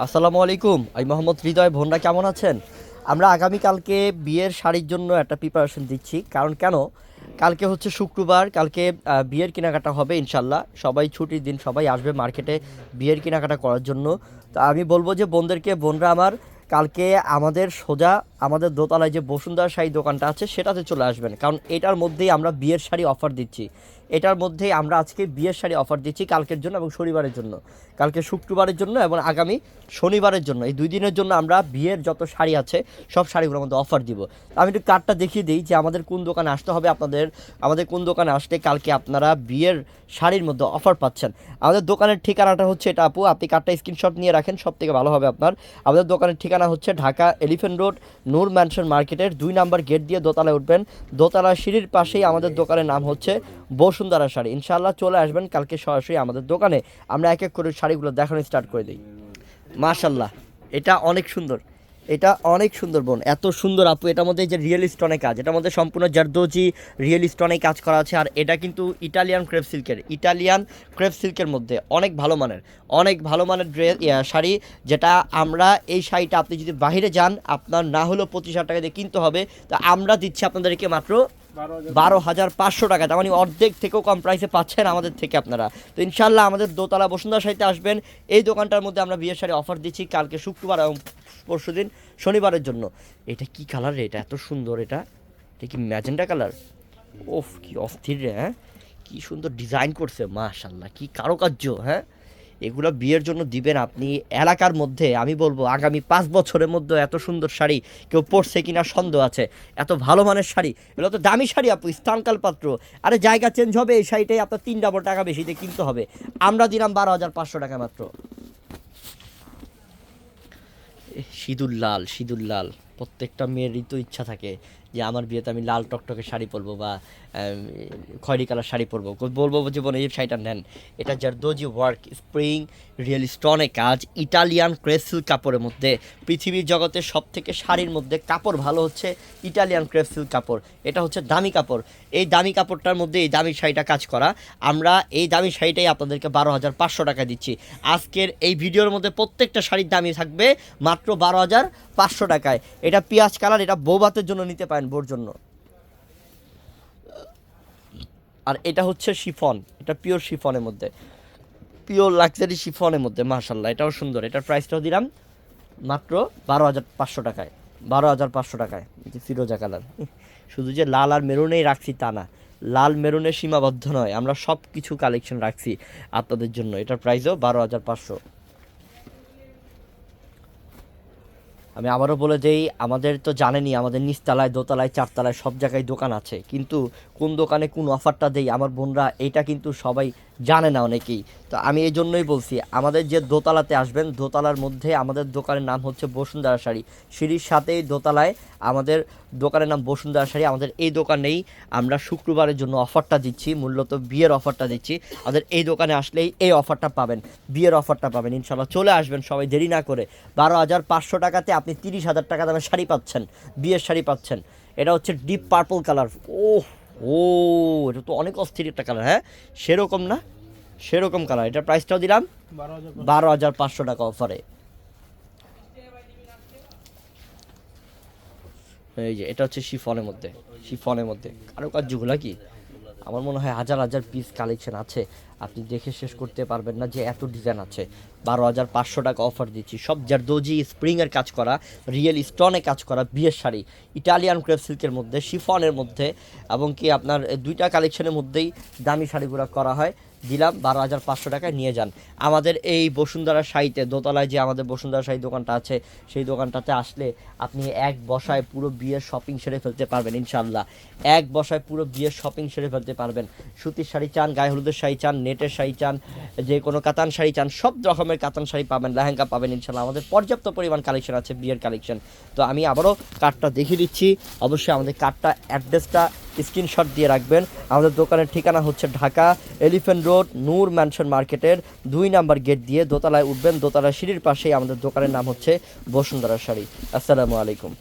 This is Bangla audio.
আসসালামু আলাইকুম। আমি মোহাম্মদ হৃদয় ভন্ডা কেমন আছেন? আমরা আগামীকালকে বিয়ের শাড়ির জন্য একটা প্রিপারেশন দিচ্ছি। কারণ কেন? কালকে হচ্ছে শুক্রবার, কালকে বিয়ের কেনাকাটা হবে ইনশাল্লাহ। সবাই ছুটির দিন সবাই আসবে মার্কেটে বিয়ের কেনাকাটা করার জন্য। তো আমি বলব যে, বোনদেরকে, বোনরা আমার, কালকে আমাদের সোজা আমাদের দোতলায় যে বসুন্ধরা শাড়ি দোকানটা আছে, সেটাতে চলে আসবেন। কারণ এটার মধ্যেই আমরা বিয়ের শাড়ি অফার দিচ্ছি। এটার মধ্যেই আমরা আজকে বিয়ের শাড়ি অফার দিচ্ছি কালকের জন্য এবং শনিবারের জন্য। কালকে শুক্রবারের জন্য এবং আগামী শনিবারের জন্য। এই দুই দিনের জন্য আমরা বিয়ের যত শাড়ি আছে, সব শাড়িগুলোর মধ্যে অফার দিব। আমি একটু কার্ডটা দেখিয়ে দিই যে আমাদের কোন দোকানে আসতে হবে, আপনাদের, আমাদের কোন দোকানে আসলে কালকে আপনারা বিয়ের শাড়ির মধ্যে অফার পাচ্ছেন। আমাদের দোকানের ঠিকানাটা হচ্ছে এটা আপু, আপনি কার্ডটা স্ক্রিনশট নিয়ে রাখেন সব থেকে ভালো হবে আপনার। আমাদের দোকানের ঠিকানা হচ্ছে Dhaka elephant road Noor mansion মার্কেটের দুই নাম্বার গেট দিয়ে দোতলায় উঠবেন। দোতলা সিঁড়ির পাশেই আমাদের দোকানের নাম হচ্ছে বসুন্ধরা শাড়ি। ইনশাল্লাহ চলে আসবেন কালকে সরাসরি আমাদের দোকানে। আমরা এক এক করে শাড়িগুলো দেখানো স্টার্ট করে দিই। মাশাল্লাহ এটা অনেক সুন্দর। এটা অনেক সুন্দর বোন, এত সুন্দর আপু, এটার মধ্যে যে রিয়েল স্টোনে কাজ এটার মধ্যে সম্পূর্ণ জারদোজি রিয়েল স্টোনে কাজ করা আছে, আর এটা কিন্তু ইটালিয়ান ক্রেপ সিল্কের ইটালিয়ান ক্রেপ সিল্কের মধ্যে, অনেক ভালো মানের, অনেক ভালো মানের ড্রেস শাড়ি, যেটা আমরা এই শাড়িটা আপনি যদি বাহিরে যান, আপনার না হলেও পঁচিশ হাজার টাকা দিয়ে কিনতে হবে, তো আমরা দিচ্ছি আপনাদেরকে মাত্র বারো হাজার পাঁচশো টাকা। তার মানে অর্ধেক থেকেও কম প্রাইসে পাচ্ছেন আমাদের থেকে আপনারা। তো ইনশাল্লাহ আমাদের দোতলা বসুন্ধরা শাড়িতে আসবেন। এই দোকানটার মধ্যে আমরা বিয়ের শাড়ি অফার দিচ্ছি কালকে শুক্রবার এবং পরশু দিন শনিবারের জন্য। এটা কি কালার রে? এটা এত সুন্দর এটা। এটা কি ম্যাজেন্ডা কালার ওফ কি অস্থির রে হ্যাঁ? কি সুন্দর ডিজাইন করছে মাশাল্লাহ কি কারুকার্য হ্যাঁ? এগুলো বিয়ের জন্য দিবেন আপনি এলাকার মধ্যে, আমি বলব আগামী পাঁচ বছরের মধ্যে এত সুন্দর শাড়ি, কেউ পরছে কিনা সন্দেহ আছে, এত ভালো মানের শাড়ি, এগুলো তো দামি শাড়ি আপু স্থানকাল পাত্র। আরে জায়গা চেঞ্জ হবে এই শাড়িটাই আপনার তিন ডাবল টাকা বেশি দিয়ে কিনতে হবে। আমরা দিলাম বারো হাজার পাঁচশো টাকা মাত্র। সিঁদুর লাল সিঁদুর লাল, প্রত্যেকটা মেয়েরই তো ইচ্ছা থাকে। যে আমার বিয়েতে আমি লাল টকটকে শাড়ি পরবো বা খয়েরি কালার শাড়ি পরবো। বলব যে বোন, এই শাড়িটা নেন। এটা জারদোজি ওয়ার্ক স্প্রিং রিয়েল স্টোনে কাজ। ইটালিয়ান ক্রেসিল কাপড়ের মধ্যে। পৃথিবীর জগতে সব থেকে শাড়ির মধ্যে কাপড় ভালো হচ্ছে ইটালিয়ান ক্রেসিল কাপড়। এটা হচ্ছে দামি কাপড়। এই দামি কাপড়টার মধ্যে এই দামি শাড়িটা কাজ করা। আমরা এই দামি শাড়িটাই আপনাদেরকে বারো হাজার পাঁচশো টাকা দিচ্ছি। আজকের এই ভিডিওর মধ্যে প্রত্যেকটা শাড়ির দামই থাকবে মাত্র বারো হাজার পাঁচশো টাকায়। এটা পেঁয়াজ কালার, এটা বৌভাতের জন্য নিতে পারেন। বোর জন্য আর এটা হচ্ছে শিফন, এটা পিওর শিফনের মধ্যে। পিওর লাক্সারি শিফনের মধ্যে মাশাল্লাহ এটাও সুন্দর। এটার প্রাইসটাও দিলাম মাত্র বারো হাজার পাঁচশো টাকায়। বারো হাজার পাঁচশো টাকায় যে ফিরোজা কালার। শুধু যে লাল আর মেরুনেই রাখছি তা না, লাল মেরুনে সীমাবদ্ধ নয়, আমরা সব কিছু কালেকশন রাখছি আপনাদের জন্য। এটার প্রাইসও বারো হাজার পাঁচশো। আমি আবারও বলে দেই, আমাদের তো জানেনি আমাদের নিচতলায়, দোতলায়, চারতলায় সব জায়গায় দোকান আছে। কিন্তু কোন দোকানে কোন অফারটা দেই, আমার বোনরা এটা কিন্তু সবাই জানে না অনেকেই। তো আমি এই জন্যই বলছি, আমাদের যে দোতলাতে আসবেন, দোতলার মধ্যে আমাদের দোকানের নাম হচ্ছে বসুন্ধরা শাড়ি। সিঁড়ির সাথেই দোতলায় আমাদের দোকানের নাম বসুন্ধরা শাড়ি। আমাদের এই দোকানেই আমরা শুক্রবারের জন্য অফারটা দিচ্ছি, মূলত বিয়ের অফারটা দিচ্ছি। আমাদের এই দোকানে আসলেই এই অফারটা পাবেন, বিয়ের অফারটা পাবেন। ইনশাল্লাহ চলে আসবেন সবাই, দেরি না করে। বারো হাজার পাঁচশো টাকাতে আপনি তিরিশ হাজার টাকা দামের শাড়ি পাচ্ছেন, বিয়ের শাড়ি পাচ্ছেন। এটা হচ্ছে ডিপ পার্পল কালার। ও ও, এটা তো অনেক অস্থির একটা কালার হ্যাঁ? সেরকম না? সেরকম কালার এটার প্রাইসটাও দিলাম বারো হাজার পাঁচশো টাকা অফারে এই যে, এটা হচ্ছে শিফনের মধ্যে শিফনের মধ্যে। কারও কাজ যুগ কি? আমার মনে হয় হাজার হাজার পিস কালেকশন আছে। আপনি দেখে শেষ করতে পারবেন না যে এত ডিজাইন আছে। বারো হাজার পাঁচশো টাকা অফার দিচ্ছি। সব জারদোজি স্প্রিংয়ের কাজ করা রিয়েল স্টোনে কাজ করা, বিয়ের শাড়ি ইটালিয়ান ক্রেপ সিল্কের মধ্যে শিফনের মধ্যে, এবং কি আপনার দুইটা কালেকশনের মধ্যেই দামি শাড়িগুলো করা হয়। দিলাম, বারো হাজার পাঁচশো টাকায় নিয়ে যান। আমাদের এই বসুন্ধরা শাড়িতে দোতলায় যে আমাদের বসুন্ধরা শাড়ি দোকানটা আছে, সেই দোকানটাতে আসলে আপনি এক বসায় পুরো বিয়ের শপিং সেরে ফেলতে পারবেন ইনশাল্লাহ এক বসায় পুরো বিয়ের শপিং সেরে ফেলতে পারবেন। সুতির শাড়ি চান, গায়ে হলুদের শাড়ি চান, নেটের শাড়ি চান, যে কোনো কাতান শাড়ি চান, সব রকমের কাতান শাড়ি পাবেন, লেহেঙ্গা পাবেন ইনশাল্লাহ আমাদের পর্যাপ্ত পরিমাণ কালেকশন আছে, বিয়ের কালেকশন তো আমি আবারও কার্ডটা দেখিয়ে দিচ্ছি। অবশ্যই আমাদের কার্ডটা অ্যাড্রেসটা স্ক্রিনশট দিয়ে রাখবেন। আমাদের দোকানের ঠিকানা হচ্ছে Dhaka elephant road, Noor mansion মার্কেটের দুই নাম্বার গেট দিয়ে দোতলায় উঠবেন। দোতলা সিঁড়ির পাশেই আমাদের দোকানের নাম হচ্ছে বসুন্ধরা শাড়ি। আসসালামু আলাইকুম।